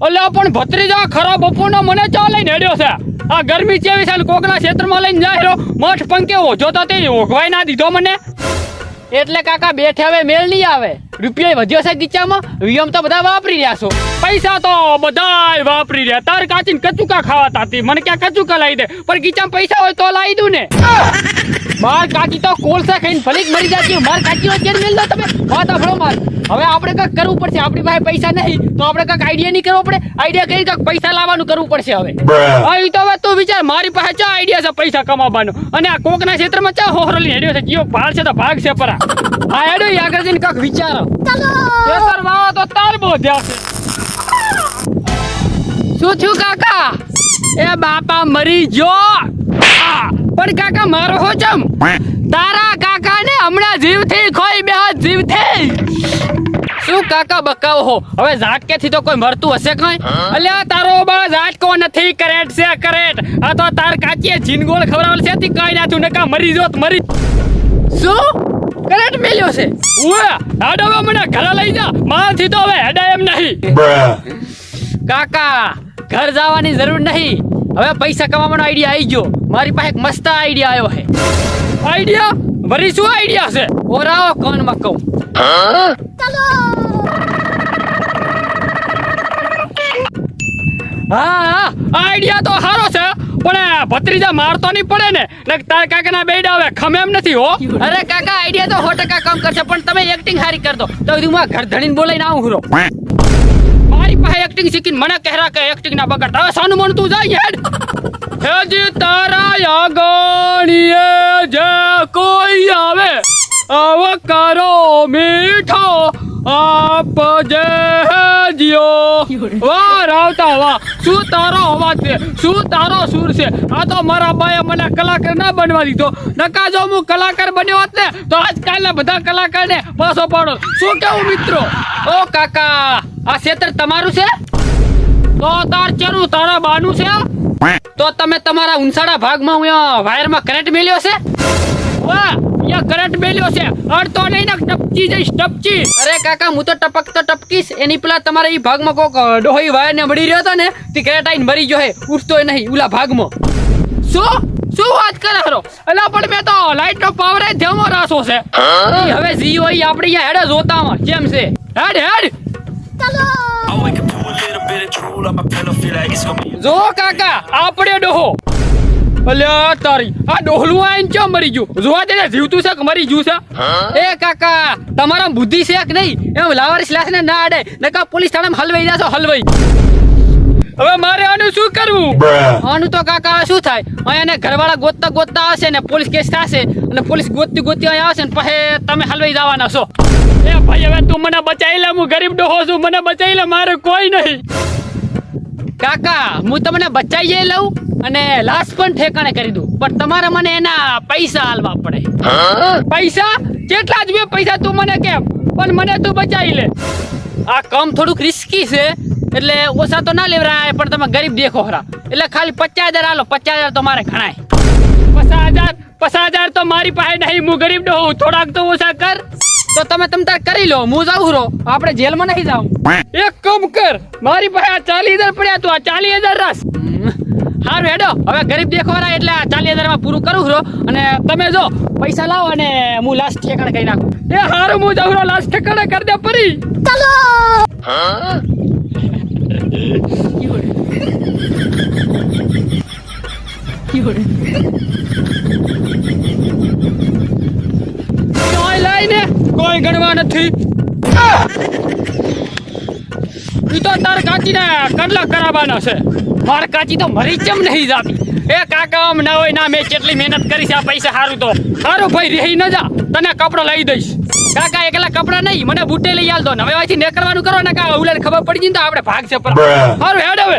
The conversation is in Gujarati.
અલ્યા, પણ ભત્રીજા ખરાબ બપોરનો મને ચા લઈને હેડ્યો છે. આ ગરમી ચેવી છે? કોકના ક્ષેત્રમાં લઈને જાય રહ્યો? મઠ પંકે ઓછો તે ઓઘવાય ના દીધો મને. એટલે કાકા બેઠે હવે મેળ નહીં આવે. રૂપિયા વધ્યો છે ગીચામાં? વિયમ તો બધા વાપરી રહ્યા છો. પૈસા તો બધાય વાપરી રહ્યા. તાર કાચીને કચુકા ખાવા તાતી. મને ક્યાં કચુકા લાવી દે? પણ ગીચામાં પૈસા હોય તો લાવી દઉં ને. માર કાકી તો કોલસા ખાઈને ફલીક મરી જતી માર કાચી નો ચેન મેલ દો તમે. વાત આપણો માર. હવે આપણે કંઈક કરવું પડશે. આપણી પાસે પૈસા નહીં તો આપણે કંઈક આઈડિયા નહીં કરવો પડે. આઈડિયા કરી કંઈક પૈસા લાવવાનું કરવું પડશે હવે. હા ઈ તો હવે તું વિચાર. મારી પાસે ચા આઈડિયા છે પૈસા કમાવાનો અને આ કોકના ક્ષેત્રમાં ચા હોહરો લઈને હેડ્યો છે. કયો ભાગ છે તો ભાગ છે પરા. આ હેડ્યો આગળ જઈને કંઈક વિચારો. ખેતર વાવો તો તાર બહુ ધ્યાન છે. શું થયું કાકા? એ બાપા મરી જો. આ, પણ કાકા મારો હો ચમ. તારા કાકાને હમણાં જીવથી ખોઈ બે જીવથી. શું કાકા બકાવો હો? હવે ઝાટકેથી તો કોઈ મરતું હશે કઈ? અલ્યા તારો બા ઝાટકો નથી કરેટ છે કરેટ. આ તો તાર કાચીએ જીનગોળ ખવડાવેલ છે તી કઈ નાથું નકા મરી જોત મરી. શું? કરેટ મેલ્યો છે? ઉએ હાડો મને ઘરે લઈ જા. મારથી તો હવે હેડા એમ નહીં. કાકા ઘર જવાની જરૂર નહીં. હવે પૈસા કમાવાનો આઈડિયા આવી ગયો. મારી પાસે એક મસ્ત આઈડિયા આવ્યો છે. આઈડિયા વરી શું આઈડિયા છે? ઓરાઓ કોનમાં કહું? હા હા આઈડિયા તો સારો છે પણ આ ભત્રીજા મારતો નહીં પડે ને. ને તાર કાકાના બેડા હવે ખમે એમ નથી હો. અરે કાકા આઈડિયા તો સો ટકા કામ કરશે પણ તમે એક્ટિંગ સારી કરતો તો હું માં ઘર ધણીને બોલાઈને આવું હુરો મારી પાસે એક્ટિંગ શીખીને મને કહેરા કે એક્ટિંગ ના બગાડતા હવે સાનું મન તું જાય હેડ. હેજી તારા યાગણીએ જે કોઈ આવે આવકારો મીઠો આપજે જીઓ. વાહ, રાવતા, વાહ. શું તારો અવાજ છે? શું તારો સુર છે? આ તો મારા બાએ મને કલાકાર ના બનવા દીધો. નકા જો હું કલાકાર બન્યો હોત ને, તો આજકાલના બધા કલાકારને પાછો પાડો. શું કેવું મિત્રો? ઓ કાકા આ ક્ષેત્ર તમારું છે? તો તાર ચરું તારા બાનું છે? તો તમે તમારા ઉંસાડા ભાગમાં હું વાયરમાં કરંટ મેલ્યો છે? વાહ અહીંયા કરંટ મેલ્યો છે. અડતો નહીં ને ટપકી જઈશ ટપકી. અરે કાકા હું તો ટપક તો ટપકીશ. એની પેલા તમારા ઈ ભાગમાં કોક ડોહી વાયર ને મળી રહ્યો હતો ને તે કરંટ આઈને મરી ગયો હે. ઉઠતોય નહીં ઉલા ભાગમાં. શું? શું વાત કરે હરો? અલા પણ મેં તો લાઈટ નો પાવર રાસો છે. હવે જીઓ આપણે હેડે જોતામાં કેમ છે. હેડ હેડ. જો કાકા આપણે ડોહો. અલ્યા તારી. આ ડોહલું આઈને ચમ મરી ગયું? જોવા દે ને જીવતું છે કે મરી ગયું છે. એ કાકા તમારા બુદ્ધિ છે કે નહીં? એમ લાવારીસ સ્લાસ ને ના અડે નકા પોલીસ થાણામાં હલવાઈ જાશો હલવાઈ. હવે મારે આનું શું કરવું? આનું તો કાકા શું થાય? અહીંયા ઘરવાળા ગોતતા ગોતતા આવશે ને પોલીસ કેસ થશે અને પોલીસ ગોતતી ગોતતી અહીંયા આવશે ને પછી તમે હલવાઈ જવાના છો. એ ભાઈ હવે તું મને બચાવી લે હું ગરીબ ડોહો છું મને બચાવી લે મારે કોઈ નહીં. કાકા હું તમને બચાવી લઉં અને લાશ પણ ઠેકાણે કરી દઉં પણ તમારે મને એના પૈસા આલવા પડે. પૈસા? કેટલા જ બે પૈસા તું મને કેમ પણ મને તું બચાવી લે. આ કામ થોડુંક રિસ્કી છે એટલે ઓછા તો ના લેવરાય પણ તમે ગરીબ દેખો ખરા એટલે ખાલી પચાસ હજાર આલો પચાસ હજાર તો મારે ગણાય. પચાસ હજાર પચાસ હજાર તો મારી પાસે નહીં હું ગરીબ ડો હોઉં થોડાક તો ઓછા કર. તો તમે તમ તાર કરી લો હું જાઉં રહો. આપણે જેલમાં નહીં જાઉં. એક કામ કર મારી પાસે આ ચાલીસ હજાર પડ્યા તું આ ચાલીસ હજાર રસ સારું હેડો હવે ગરીબ દેખવાના એટલે આ ચાલીસ હજારમાં પૂરું કરું રો અને તમે જો પૈસા લાવો અને હું લાસ્ટ ઠેકાણે કરી નાખું. એ હારું હું જાઉં રહો લાસ્ટ ઠેકાણે કરી દે પરી કોઈ લઈને કોઈ ગણવા નથી. ઈ તો તાર કાચીને કડલા કરાવવાના છે. માર કાચી તો મરી ચમ નહીં જાતી. એ કાકા આમ ના હોય ના મેં કેટલી મહેનત કરી છે આ પૈસા હારું તો. સારું ભાઈ રહી ન જા. તને કપડો લઈ દઈશ. કાકા એકલા કપડા નહીં મને બુટે લઈ આલ દો. હવે અહીંથી નીકળવાનું કરો ને કા ઉલાને ખબર પડી જઈને તો આપણે ભાગ છે પર સારું હેડ હવે.